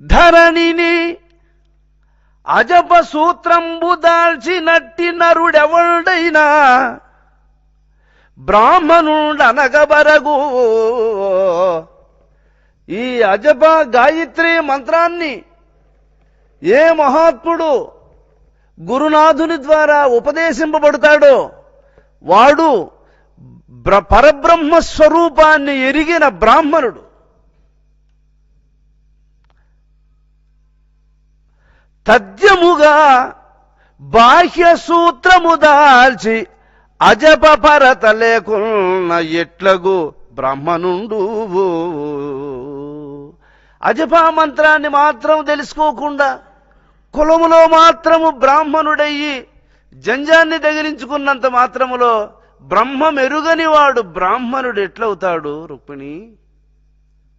ధరణిని అజప సూత్రంబు దాల్చినట్టి నరుడెవడైనా బ్రాహ్మణుడనగబరగు. ఈ అజప గాయత్రి మంత్రాన్ని ఏ మహాత్ముడు గురునాథుని ద్వారా ఉపదేశింపబడతాడో వాడు బ్ర పరబ్రహ్మ స్వరూపాన్ని ఎరిగిన బ్రాహ్మణుడు. తథ్యముగా బాహ్య సూత్రము దాల్చి అజప పరత లేకున్న ఎట్లగు బ్రహ్మనుండు అజపా మంత్రాన్ని మాత్రం తెలుసుకోకుండా కులములో మాత్రము బ్రాహ్మణుడయ్యి జంజాన్ని తగిలించుకున్నంత మాత్రములో బ్రహ్మ మెరుగని వాడు బ్రాహ్మణుడు ఎట్లవుతాడు రుక్మిణి?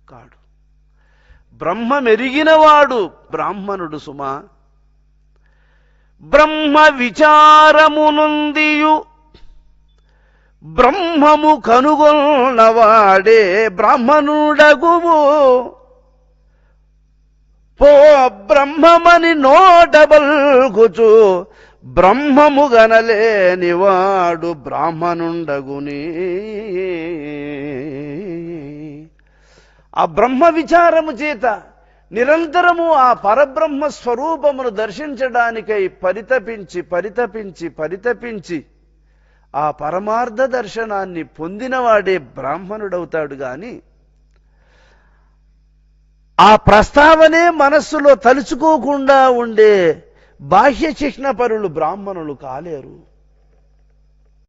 కాడు. బ్రహ్మ మెరిగినవాడు బ్రాహ్మణుడు సుమా. బ్రహ్మ విచారమునుందియు బ్రహ్మము కనుగొన్నవాడే బ్రాహ్మణుడగువు పో బ్రహ్మమని నోటబల్గుచు బ్రహ్మము గనలేనివాడు బ్రాహ్మణుండగుని ఆ బ్రహ్మ విచారము చేత నిరంతరము ఆ పరబ్రహ్మ స్వరూపమును దర్శించడానికై పరితపించి పరితపించి పరితపించి ఆ పరమార్థ దర్శనాన్ని పొందినవాడే బ్రాహ్మణుడవుతాడు గాని ఆ ప్రస్తావనే మనస్సులో తలుచుకోకుండా ఉండే బాహ్య చిహ్న పరులు బ్రాహ్మణులు కాలేరు.